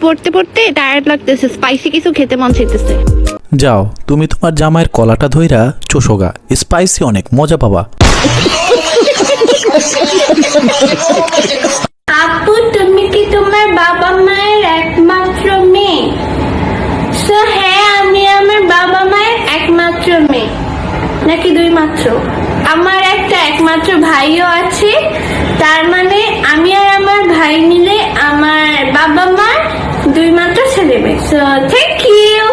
পড়তে পড়তে টায়ার্ড লাগতেছে স্পাইসি কিছু খেতে মন চাইতেছে। যাও তুমি তোমার জামাইয়ের কলাটা ধইরা চোষোগা স্পাইসি অনেক মজা পাবা। আপু তুমি কি তোমার বাবা মায়ের একমাত্র মেয়ে? So, হ্যাঁ আমি আমার বাবা মায়ের একমাত্র মেয়ে। নাকি দুই মাত্র? আমার একটা একমাত্র ভাইও আছে তার মানে আমি আর আমার ভাই মিলে আমার বাবা মার দুই মাত্র ছেলে সো থ্যাংক ইউ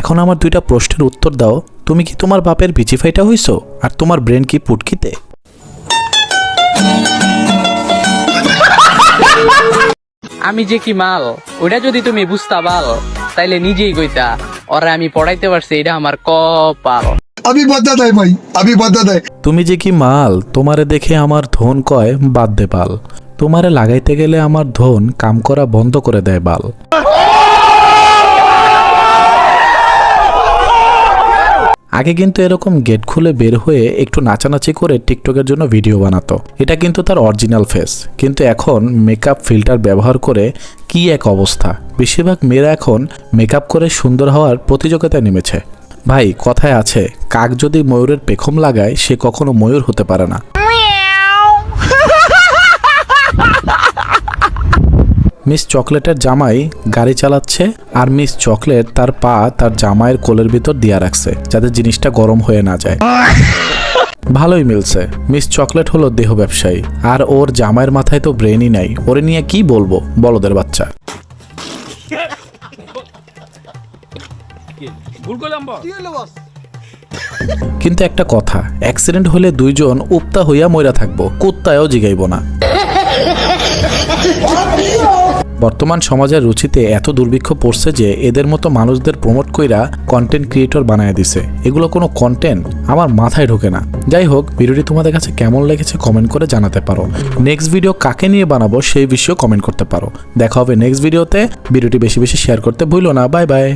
এখন আমার দুইটা প্রশ্নের উত্তর দাও। তুমি কি তোমার বাপের বিচিফাইটা হইছো? আর তোমার ব্রেন কি পুটকিতে? আমি যে কি মাল ওটা যদি তুমি বুঝতা পাল তাইলে নিজেই কইতা ওরে আমি পড়াইতে পারছি এটা আমার কপাল। আমি বাদ্দা দাই ভাই আমি বাদ্দা দাই। তুমি যে কি মাল তোমারে দেখে আমার ধন কয় বাদ দে পাল। তোমারে লাগাইতে গেলে আমার ধন কাম করা বন্ধ করে দেয় বাল। আগে কিন্তু এরকম গেট খুলে বের হয়ে একটু নাচানাচি করে টিকটকের জন্য ভিডিও বানাতো। এটা কিন্তু তার অরিজিনাল ফেস। কিন্তু এখন মেকআপ ফিল্টার ব্যবহার করে কি এক অবস্থা? বেশিরভাগ মেয়েরা এখন মেকআপ করে সুন্দর হওয়ার প্রতিযোগিতায় নেমেছে। ভাই, কথায় আছে, কাক যদি ময়ূরের পেখম লাগায়, সে কখনো ময়ূর হতে পারে না। মিস চকলেটের জামাই গাড়ি চালাচ্ছে আর মিস চকলেট তার পা তার জামাইয়ের কোলের ভিতর দিয়া রাখছে যাতে জিনিসটা গরম হয়ে না যায়। ভালোই মিলছে। মিস চকলেট হলো দেহ ব্যবসায়ী আর ওর জামাইয়ের মাথায় তো ব্রেনই নাই। ওরে নিয়ে কি বলব? বলদের বাচ্চা। কিন্তু একটা কথা অ্যাক্সিডেন্ট হলে দুইজন উপতা হইয়া মইরা থাকব কুত্তায়ও জিগাইব না। বর্তমান সমাজের রুচিতে এত দুর্ভিক্ষ পড়ছে যে এদের মতো মানুষদের প্রমোট কইরা কন্টেন্ট ক্রিয়েটর বানায় দিছে। এগুলো কোনো কন্টেন্ট আমার মাথায় ঢোকে না। যাই হোক, ভিডিওটি তোমাদের কাছে কেমন লেগেছে কমেন্ট করে জানাতে পারো। নেক্সট ভিডিও কাকে নিয়ে বানাবো সেই বিষয়েও কমেন্ট করতে পারো। দেখা হবে নেক্সট ভিডিওতে ভিডিওটি বেশি বেশি শেয়ার করতে ভুলো না। Bye bye